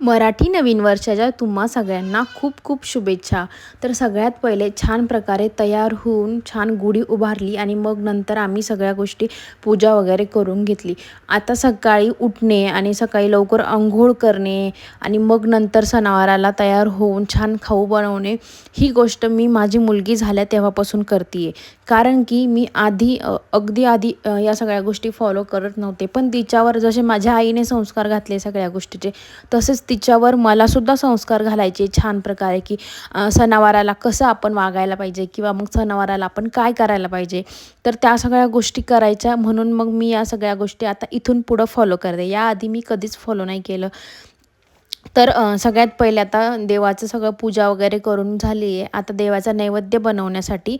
मराठी नवीन वर्षाच्या तुम्हा सगळ्यांना खूप खूप शुभेच्छा. तर सगळ्यात पहिले छान प्रकारे तयार होऊन छान गुढी उभारली आणि मग नंतर आम्ही सगळ्या गोष्टी पूजा वगैरे करून घेतली. आता सकाळी उठणे आणि सकाळी लवकर अंघोळ करणे आणि मग नंतर सणावाराला तयार होऊन छान खाऊ बनवणे ही गोष्ट मी माझी मुलगी झाल्या तेव्हापासून करते कारण की मी आधी अगदी आधी या सगळ्या गोष्टी फॉलो करत नव्हते. पण तिच्यावर जसे माझ्या आईने संस्कार घातले सगळ्या गोष्टीचे तसेच तिच्यावर मलासुद्धा संस्कार घालायचे छान प्रकारे की सणावाराला कसं आपण वागायला पाहिजे किंवा मग सणावाराला आपण काय करायला पाहिजे. तर त्या सगळ्या गोष्टी करायच्या म्हणून मग मी या सगळ्या गोष्टी आता इथून पुढं फॉलो करते. याआधी मी कधीच फॉलो नाही केलं. तर सगळ्यात पहिले आता देवाचं सगळं पूजा वगैरे करून झाली आहे आता देवाचा नैवेद्य बनवण्यासाठी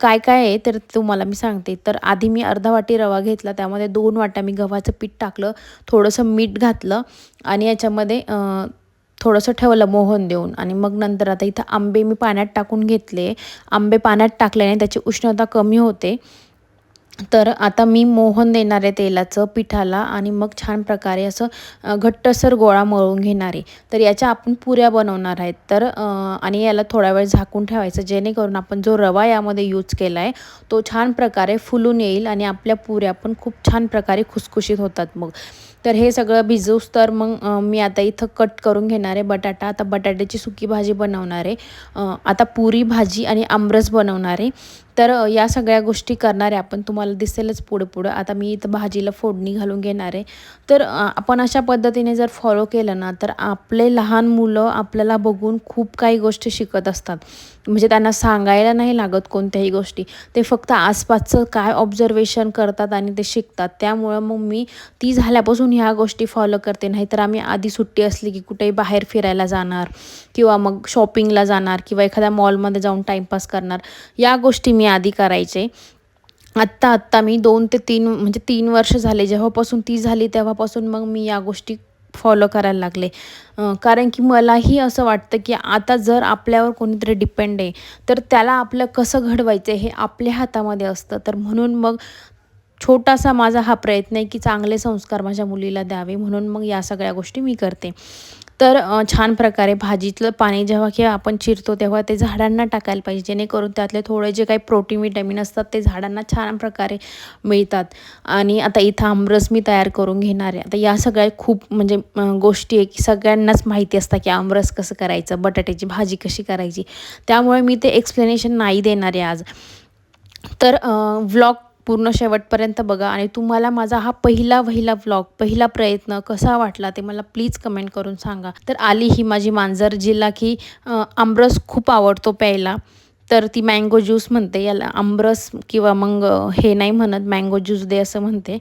काय काय आहे तर तुम्हाला मी सांगते. तर आधी मी अर्धा वाटी रवा घेतला त्यामध्ये दोन वाट्या मी गव्हाचं पीठ टाकलं थोडंसं मीठ घातलं आणि याच्यामध्ये थोडंसं ठेवलं मोहन देऊन. आणि मग नंतर आता इथं आंबे मी पाण्यात टाकून घेतले. आंबे पाण्यात टाकल्याने त्याची उष्णता कमी होते. तर आता मी मोहन देणार आहे तेलाचं पिठाला आणि मग छान प्रकारे असं घट्टसर गोळा मळून घेणार आहे. तर याच्या आपण पुऱ्या बनवणार आहेत. तर आणि याला थोडा वेळ झाकून ठेवायचं जेणेकरून आपण जो रवा यामध्ये यूज केला आहे तो छान प्रकारे फुलून येईल आणि आपल्या पुऱ्या पण खूप छान प्रकारे खुसखुशीत होतात मग. तर हे सगळं भिजूस तर मग मी आता इथं कट करून घेणार आहे बटाटा. आता बटाट्याची सुकी भाजी बनवणार आहे. आता पुरी भाजी आणि आमरस बनवणार आहे. तर या सगळ्या गोष्टी करणार आहे आपण तुम्हाला दिसेलच पुढं पुढं. आता मी इथं भाजीला फोडणी घालून घेणार आहे. तर आपण अशा पद्धतीने जर फॉलो केलं ना तर आपले लहान मुलं आपल्याला बघून खूप काही गोष्टी शिकत असतात. म्हणजे त्यांना सांगायला नाही लागत कोणत्याही गोष्टी. ते फक्त आसपासचं काय ऑब्झर्वेशन करतात आणि ते शिकतात. त्यामुळं मग मी ती झाल्यापासून ह्या गोष्टी फॉलो करते. नाहीतर आम्ही आधी सुट्टी असली की कुठेही बाहेर फिरायला जाणार किंवा मग शॉपिंगला जाणार किंवा एखाद्या मॉलमध्ये जाऊन टाईमपास करणार. या गोष्टी मी आधी करायचे. आत्ता आत्ता मी दोन ते तीन म्हणजे तीन वर्ष झाले. जेव्हापासून ती झाली तेव्हापासून मग मी या गोष्टी फॉलो करायला लागले. कारण की मलाही असं वाटतं की आता जर आपल्यावर कोणीतरी डिपेंड आहे तर त्याला आपलं कसं घडवायचं हे आपल्या हातामध्ये असतं. तर म्हणून मग छोटासा माझा हा प्रयत्न आहे की चांगले संस्कार माझ्या मुलीला द्यावे. म्हणून मग या सगळ्या गोष्टी मी करते. तर छान प्रकारे भाजीतलं पाणी जेव्हा किंवा आपण चिरतो तेव्हा ते झाडांना टाकायला पाहिजे जेणेकरून त्यातले थोडे जे काही प्रोटीन विटॅमिन असतात ते झाडांना छान प्रकारे मिळतात. आणि आता इथं आमरस मी तयार करून घेणार आहे. आता या सगळ्या खूप म्हणजे गोष्टी आहे की सगळ्यांनाच माहिती असतात की आमरस कसं करायचं बटाट्याची भाजी कशी करायची. त्यामुळे मी ते एक्सप्लेनेशन नाही देणार आहे आज. तर व्लॉग पूर्ण शेवटपर्यंत बघा आणि तुम्हाला माझा हा पहिला वहिला व्लॉग पहिला प्रयत्न कसा वाटला ते मला प्लीज कमेंट करून सांगा. तर आली ही माझी मांजर जिला की आमरस खूप आवडतो प्यायला. तर ती मँगो ज्यूस म्हणते याला आमरस किंवा मग हे नाही म्हणत मँगो ज्यूस दे असं म्हणते.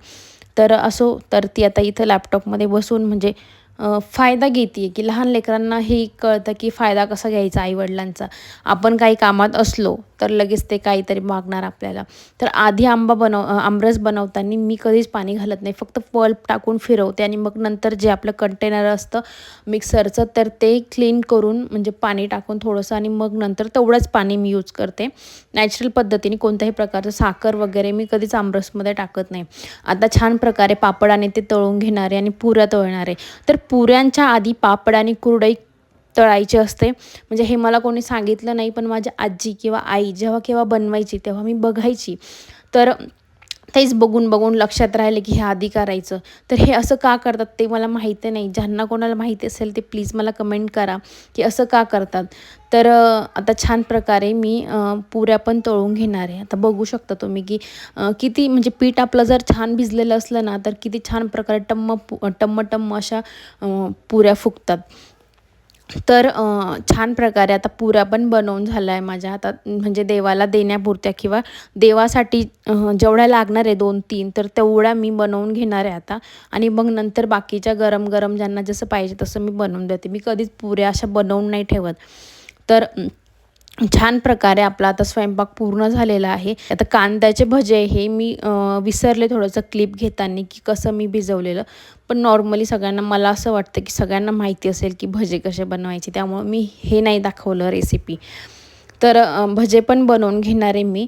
तर असो तर ती आता इथं लॅपटॉपमध्ये बसून म्हणजे फायदा घेते की लहान लेकरांना हे कळतं की फायदा कसा घ्यायचा आईवडिलांचा. आपण काही कामात असलो तर लगेच ते काहीतरी मागणार आपल्याला. तर आधी आंबा बनव आमरस बनवताना मी कधीच पाणी घालत नाही. फक्त पल्प टाकून फिरवते आणि मग नंतर जे आपलं कंटेनर असतं मिक्सरचं तर ते क्लीन करून म्हणजे पाणी टाकून थोडंसं आणि मग नंतर तेवढंच पाणी मी यूज करते. नॅचरल पद्धतीने कोणत्याही प्रकारचं साखर वगैरे मी कधीच आमरसमध्ये टाकत नाही. आता छान प्रकारे पापड आणि ते तळून घेणारे आणि पुऱ्या तळणारे. तर पुऱ्यांच्या आधी पापड आणि कुरडई तळायची असते. म्हणजे हे मला कोणी सांगितलं नाही पण माझी आजी किंवा आई जेव्हा केव्हा बनवायची तेव्हा मी बघायची. तर तेच बघून बघून लक्षात राहिले की हे आधी करायचं. तर हे असं का करतात ते मला माहिती नाही. ज्यांना कोणाला माहिती असेल ते प्लीज मला कमेंट करा की असं का करतात. तर आता छान प्रकारे मी पुऱ्या पण तळून घेणार आहे. आता बघू शकता तुम्ही की किती म्हणजे पीठ आपलं जर छान भिजलेलं असलं ना तर किती छान प्रकारे टम्म पु टम्म टम्म अशा पुऱ्या फुगतात. तर छान प्रकारे आता पुऱ्या पण बनवून झाला आहे माझ्या हातात. म्हणजे देवाला देण्यापुरत्या किंवा देवासाठी जेवढ्या लागणार आहे दोन तीन तर तेवढ्या मी बनवून घेणार आहे आता. आणि मग नंतर बाकीच्या गरम गरम ज्यांना जसं पाहिजे तसं मी बनवून देते. मी कधीच पुऱ्या अशा बनवून नाही ठेवत. तर छान प्रकारे आपला आता स्वयंपाक पूर्ण झालेला आहे. आता कांद्याचे भजे हे मी विसरले थोडंसं क्लिप घेताना की कसं मी भिजवलेलं. पण नॉर्मली सगळ्यांना मला असं वाटतं की सगळ्यांना माहिती असेल की भजे कसे बनवायचे. त्यामुळं मी हे नाही दाखवलं रेसिपी तर भजे पण बनवून घेणार आहे मी.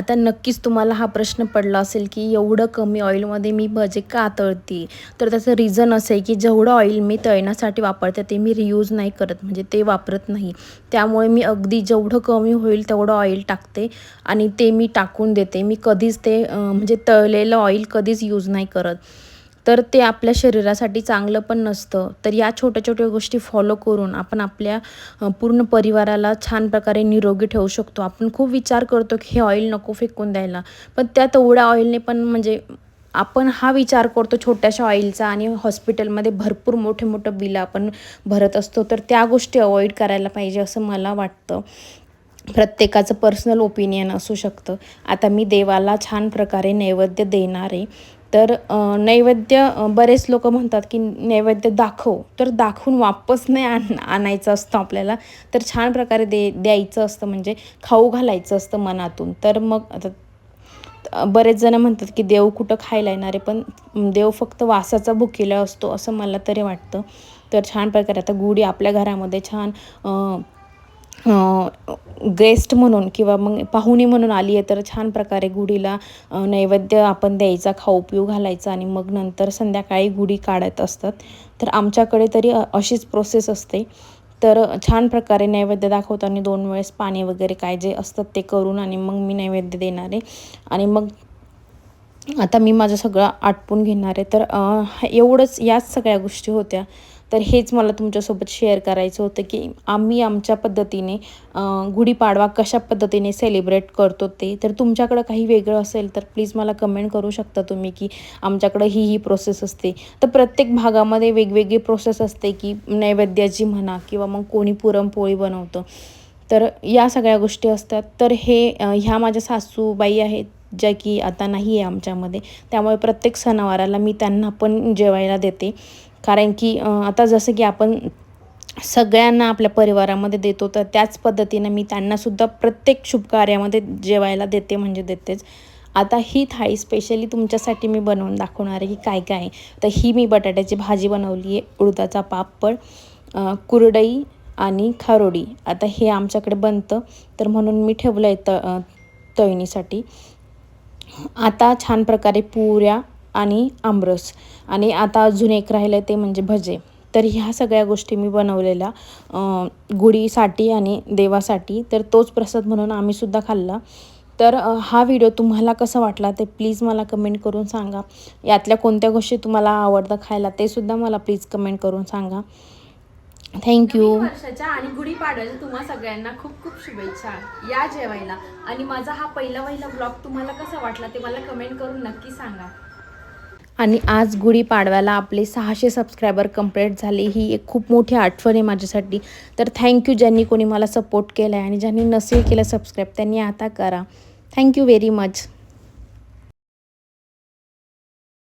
आता नक्कीच तुम्हाला हा प्रश्न पडला असेल की एवढं कमी ऑइलमध्ये मी भजे का तळते? तर त्याचं रिझन असं आहे की जेवढं ऑइल मी तळण्यासाठी वापरते ते मी रियूज नाही करत म्हणजे ते वापरत नाही. त्यामुळे मी अगदी जेवढं कमी होईल तेवढं ऑइल टाकते आणि ते मी टाकून देते. मी कधीच ते म्हणजे तळलेलं ऑइल कधीच यूज नाही करत. तर ते आपल्या शरीरासाठी चांगलं पण नसतं. तर या छोट्या छोट्या गोष्टी फॉलो करून आपण आपल्या पूर्ण परिवाराला छान प्रकारे निरोगी ठेवू शकतो. आपण खूप विचार करतो की हे ऑइल नको फेकून द्यायला. पण त्या तेवढ्या ऑइलने पण म्हणजे आपण हा विचार करतो छोट्याशा ऑइलचा आणि हॉस्पिटलमध्ये भरपूर मोठे मोठं बिल आपण भरत असतो. तर त्या गोष्टी अवॉइड करायला पाहिजे असं मला वाटतं. प्रत्येकाचं पर्सनल ओपिनियन असू शकतं. आता मी देवाला छान प्रकारे नैवेद्य देणार. आहे तर नैवेद्य बरेच लोक म्हणतात की नैवेद्य दाखव. तर दाखवून वापस नाही आण आणायचं असतं आपल्याला. तर छान प्रकारे दे द्यायचं असतं म्हणजे खाऊ घालायचं असतं मनातून. तर मग आता बरेच जण म्हणतात की देव कुठं खायला येणार आहे पण देव फक्त वासाचा भुकेला असतो असं मला तरी वाटतं. तर छान प्रकारे आता गुढी आपल्या घरामध्ये छान गेस्ट म्हणून किंवा मग पाहुणे म्हणून आली आहे तर छान प्रकारे गुढीला नैवेद्य आपण द्यायचा खाऊ पिऊ घालायचा आणि मग नंतर संध्याकाळी गुढी काढत असतात. तर आमच्याकडे तरी अशीच प्रोसेस असते. तर छान प्रकारे नैवेद्य दाखवताना दोन वेळेस पाणी वगैरे काय जे असतात ते करून आणि मग मी नैवेद्य देणार. आहे आणि मग आता मी माझं सगळं आटपून घेणार आहे. तर एवढंच याच सगळ्या गोष्टी होत्या. तर हेच मला तुमच्यासोबत शेअर करायचं होतं की आम्ही आमच्या पद्धतीने गुढीपाडवा कशा पद्धतीने सेलिब्रेट करतो ते. तर तुमच्याकडं काही वेगळं असेल तर प्लीज मला कमेंट करू शकता तुम्ही की आमच्याकडं ही ही प्रोसेस असते. तर प्रत्येक भागामध्ये वेगवेगळी प्रोसेस असते की नैवेद्याची म्हणा किंवा मग कोणी पुरणपोळी बनवतं. तर या सगळ्या गोष्टी असतात. तर हे ह्या माझ्या सासूबाई आहेत ज्या की आता नाही आहे आमच्यामध्ये. त्यामुळे प्रत्येक सणावाराला मी त्यांना पण जेवायला देते. कारण की आता जसं की आपण सगळ्यांना आपल्या परिवारामध्ये देतो तर त्याच पद्धतीनं मी त्यांनासुद्धा प्रत्येक शुभकार्यामध्ये जेवायला देते म्हणजे देतेच. आता ही थाळी स्पेशली तुमच्यासाठी मी बनवून दाखवणार आहे की काय काय आहे? तर ही मी बटाट्याची भाजी बनवली आहे उडदाचा पापड कुरडई आणि खारोडी. आता हे आमच्याकडे बनतं तर म्हणून मी ठेवलं आहे त तळणीसाठी. आता छान प्रकारे पुऱ्या आणि आमरस. आणि आता अजून एक राहिलं आहे ते म्हणजे भजे. तर ह्या सगळ्या गोष्टी मी बनवलेल्या गुढीसाठी आणि देवासाठी. तर तोच प्रसाद म्हणून आम्हीसुद्धा खाल्ला. तर हा व्हिडिओ तुम्हाला कसा वाटला ते प्लीज मला कमेंट करून सांगा. यातल्या कोणत्या गोष्टी तुम्हाला आवडतं खायला ते सुद्धा मला प्लीज कमेंट करून सांगा. थँक्यू वर्षाच्या आणि गुढीपाडव्याच्या तुम्हा सगळ्यांना खूप खूप शुभेच्छा या जेवायला. आणि माझा हा पहिला पहिला ब्लॉग तुम्हाला कसा वाटला ते मला कमेंट करून नक्की सांगा. आणि आज गुढीपाडव्याला आपले सहाशे सबस्क्रायबर कंप्लीट झाले ही एक खूप मोठी आठवण आहे माझ्यासाठी. तर थँक्यू ज्यांनी कोणी मला सपोर्ट केला आहे आणि ज्यांनी नसेल केलं सबस्क्राईब त्यांनी आता करा. Thank you very much